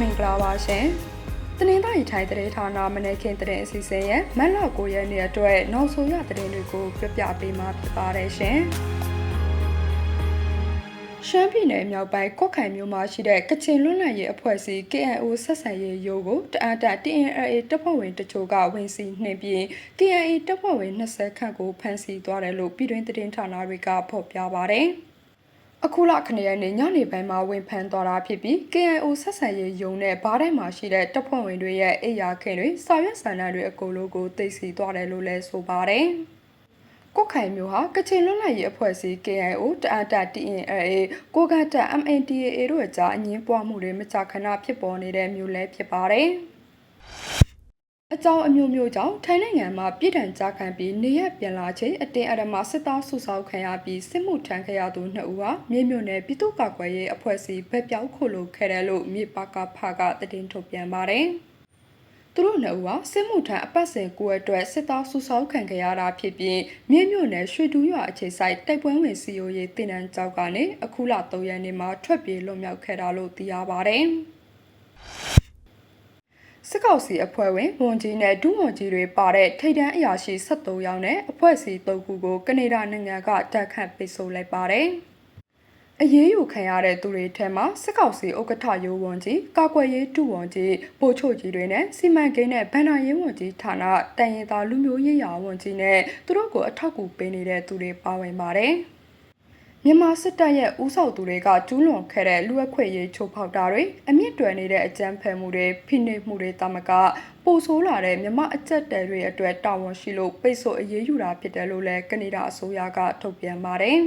မင်္ဂလာပါရှင်။တနင်္သာရီထိုင်းသတင်းဌာနမနေ့ခင်သတင်းအစီအစဉ်ရဲ့မက်လ9ရက်နေ့အတွက်နောက်ဆုံးရသတင်းတွေကိုပြပြပေးမှာဖြစ်ပါတယ်ရှင်။ရှမ်းပြည်နယ်မြောက်ပိုင်းကော့ခိုင်မြို့မှာရှိတဲ့ကချင်လွတ်လပ်ရေးအဖွဲ့အစည်း KNO ဆက်ဆံရေးရုံးကိုတအတ TNLA တပ်ဖွဲ့ဝင်တချို့ကဝင်စီနှင်ပြီး KNA တပ်ဖွဲ့ဝင်20ခန့်ကိုဖမ်းဆီးသွားတယ်လို့ပြည်တွင်းသတင်းဌာနတွေကဖော်ပြပါတယ်။ အခုလခဏရက်နေ့ညနေပိုင်းမှာဝင်ဖမ်းသွားတာဖြစ်ပြီး KNO ဆက်ဆံရေးယုံနဲ့ဘားတိုင်းမှာရှိတဲ့တပ်ဖွဲ့ဝင်တွေရဲ့အိယာခင်တွေစာရွက်စာတမ်းတွေအကုန်လုံးကိုသိသိသွားတယ်လို့လည်းဆိုပါတယ်။ကိုက်ခိုင်မျိုးဟာကချင်လွတ်လပ်ရေးအဖွဲ့အစည်း KNO တအတ TNLA ကိုကတက် MNDAA တို့အကြားအငင်းပွားမှုတွေမကြာခဏဖြစ်ပေါ်နေတဲ့မျိုးလည်းဖြစ်ပါတယ်။ အကြောင်းအမျိုးမျိုးကြောင့်ထိုင်းနိုင်ငံမှာပြည်ထန်ကြခံပြီးနေရပြန်လာချိန်အတင်းအဓမ္မစစ်သားစုဆောင်းခံရပြီးစစ်မှုထမ်းခဲ့ရသူနှစ်ဦးဟာမြေမြုံနယ်ပြည်သူ့ကာကွယ်ရေးအဖွဲ့အစည်းဗက်ပြောက်ခုလိုခဲ့တယ်လို့မြေပါကဖကသတင်းထုတ်ပြန်ပါတယ်။သူတို့နှစ်ဦးဟာစစ်မှုထမ်းအပတ်စဉ်ကိုအတွက်စစ်သားစုဆောင်းခံခဲ့ရတာဖြစ်ပြီးမြေမြုံနယ်ရွှေတူးရွာအခြေဆိုင်တိုက်ပွဲဝင်စီယိုရေးတင်နန်းကျောက်ကနေအခုလ3ရက်နေ့မှာထွက်ပြေးလွတ်မြောက်ခဲ့တာလို့သိရပါတယ်။ စစ်ကောင်စီအဖွဲ့ဝင်ဝန်ကြီးနဲ့ဒုဝန်ကြီးတွေပါတဲ့ထိပ်တန်းအရာရှိ73ယောက်နဲ့အဖွဲ့အစည်း3ခုကိုကနေဒါနိုင်ငံကတက်ခတ်ပိတ်ဆို့လိုက်ပါတယ်။အရေးယူခံရတဲ့သူတွေထဲမှာစစ်ကောင်စီဥက္ကဋ္ဌရိုးဝန်ကြီးကာကွယ်ရေးဒုဝန်ကြီးဗိုလ်ချုပ်ကြီးတွေနဲ့စီမံကိန်းနဲ့ဗန္ဒာရေးဝန်ကြီးဌာနတန်ရင်သားလူမျိုးရေးရာဝန်ကြီးနဲ့သူတို့ကိုအထောက်အကူပေးနေတဲ့သူတွေပါဝင်ပါတယ်။ မြန်မာစစ်တပ်ရဲ့ဥဆောက်သူတွေကကျူးလွန်ခဲ့တဲ့လူအခွင့်ရေးချိုးဖောက်တာတွေအမြင့်တွယ်နေတဲ့အကြမ်းဖက်မှုတွေဖိနှိပ်မှုတွေတမကပိုဆိုးလာတဲ့မြန်မာအကြက်တဲတွေအတွက်တာဝန်ရှိလို့ပိတ်ဆို့အရေးယူတာဖြစ်တယ်လို့လည်းကနေဒါအစိုးရကထုတ်ပြန်ပါတယ်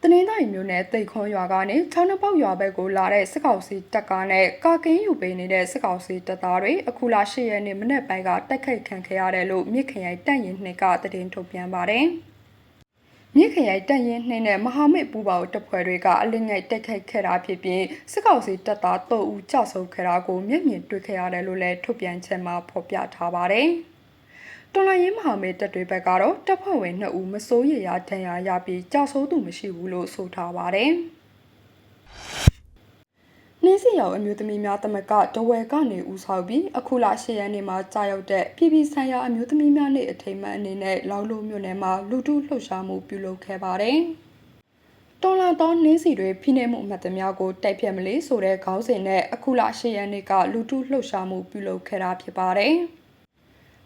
တနင်္သာရီမြို့နယ်တိတ်ခွန်ရွာကနေချောင်းနှပေါက်ရွာဘက်ကိုလာတဲ့စစ်ကောင်စီတပ်ကားနဲ့ကာကင်းယူပေးနေတဲ့စစ်ကောင်စီတပ်သားတွေအခုလ10ရက်နေ့မနက်ပိုင်းကတိုက်ခိုက်ခံခဲ့ရတယ်လို့မြစ်ခရိုင်တပ်ရင်နှစ်ကသတင်းထုတ်ပြန်ပါတယ်။ မြစ်ခရိုင်တပ်ရင်းနှင်းနဲ့မဟာမိတ်ပူးပေါင်းတပ်ဖွဲ့တွေကအလင်းငိုက်တက်ခိုက်ခဲ့တာဖြစ်ပြီးစစ်ကောင်စီတပ်သား၃ဦးကြောက်ဆုံးခဲ့တာကိုမျက်မြင်တွေ့ခဲ့ရတယ်လို့လည်းထုတ်ပြန်ချက်မှာဖော်ပြထားပါတယ်။တော်လိုင်းရင်မဟာမိတ်တပ်တွေဘက်ကတော့တပ်ဖွဲ့ဝင်2ဦးမစိုးရရဒဏ်ရာရပြီးကြောက်ဆိုးသူမရှိဘူးလို့ဆိုထားပါတယ်။ နှင်းစီရောက်အမျိုးသမီးများတမကတဝဲကနေဦးဆောင်ပြီးအခုလ10ရက်နေ့မှာကြာရောက်တဲ့ပြည်ပဆိုင်ရာအမျိုးသမီးများနေ့အထိမ်းအမှတ်အနေနဲ့လောင်လုံးမြို့နယ်မှာလူထုလှုပ်ရှားမှုပြုလုပ်ခဲ့ပါတယ်။တော်လာသောနှင်းစီတွေဖိနှိပ်မှုအမှတ်တများကိုတိုက်ဖြတ်မလေးဆိုတဲ့ခေါင်းစဉ်နဲ့အခုလ10ရက်နေ့ကလူထုလှုပ်ရှားမှုပြုလုပ်ခဲ့တာဖြစ်ပါတယ်။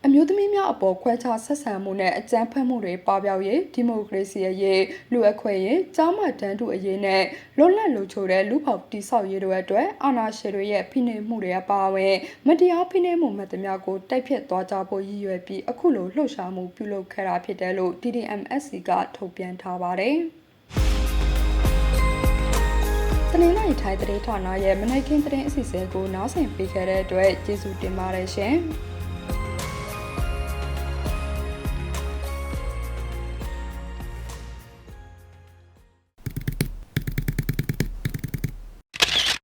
အမျိုးသမီးများအပေါ်ခွဲခြားဆက်ဆံမှုနဲ့အကြမ်းဖက်မှုတွေပပျောက်ရေးဒီမိုကရေစီအရေးလူအခွင့်အရေးကြားမှတန်းတူအရေးနဲ့လွတ်လပ်လူချိုတဲ့လူပေါတိဆောက်ရေးတို့အတွက်အာဏာရှင်တွေရဲ့ဖိနှိပ်မှုတွေအပါအဝင်မတရားဖိနှိပ်မှုမှတ်သမျှကိုတိုက်ဖြတ်သွားကြဖို့ရည်ရွယ်ပြီးအခုလိုလှုပ်ရှားမှုပြုလုပ်ခဲ့တာဖြစ်တယ်လို့ DDMSC ကထုတ်ပြန်ထားပါတယ်တနင်္လာရီထိုင်းသတင်းဌာနရဲ့မနက်ခင်းသတင်းအစီအစဉ်ကိုနားဆင်ပေးခဲ့တဲ့အတွက်ကျေးဇူးတင်ပါတယ်ရှင်။